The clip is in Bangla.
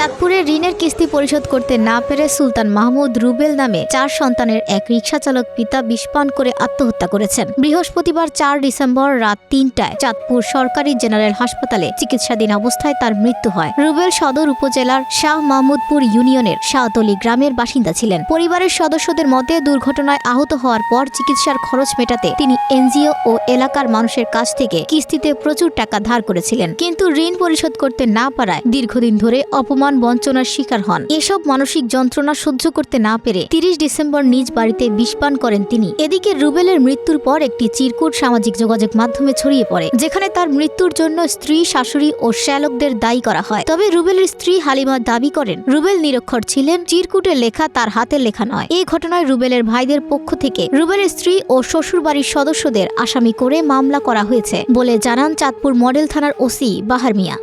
চাঁদপুরে ঋণের কিস্তি পরিশোধ করতে না পেরে সুলতান মাহমুদ রুবেল নামে চার সন্তানের এক রিক্সা চালক পিতা বিষপান করে আত্মহত্যা করেছেন। বৃহস্পতিবার চার ডিসেম্বর রাত তিনটায় চাঁদপুর সরকারি জেনারেল হাসপাতালে চিকিৎসাধীন অবস্থায় তার মৃত্যু হয়। রুবেল সদর উপজেলার শাহ মাহমুদপুর ইউনিয়নের শাহতলি গ্রামের বাসিন্দা ছিলেন। পরিবারের সদস্যদের মতে দুর্ঘটনায় আহত হওয়ার পর চিকিৎসার খরচ মেটাতে তিনি এনজিও ও এলাকার মানুষের কাছ থেকে কিস্তিতে প্রচুর টাকা ধার করেছিলেন। কিন্তু ঋণ পরিশোধ করতে না পারায় দীর্ঘদিন ধরে অপমান বঞ্চনার শিকার হন। এসব মানসিক যন্ত্রণা সহ্য করতে না পেরে তিরিশ ডিসেম্বর নিজ বাড়িতে বিষপান করেন তিনি। এদিকে রুবেলের মৃত্যুর পর একটি চিরকুট সামাজিক যোগাযোগ মাধ্যমে ছড়িয়ে পড়ে, যেখানে তার মৃত্যুর জন্য স্ত্রী, শাশুড়ি ও শ্যালকদের দায়ী করা হয়। তবে রুবেলের স্ত্রী হালিমা দাবি করেন, রুবেল নিরক্ষর ছিলেন চিরকুটে লেখা তার হাতের লেখা নয়। এই ঘটনায় রুবেলের ভাইদের পক্ষ থেকে রুবেলের স্ত্রী ও শ্বশুরবাড়ির সদস্যদের আসামি করে মামলা করা হয়েছে বলে জানান চাঁদপুর মডেল থানার ওসি বাহার মিয়া।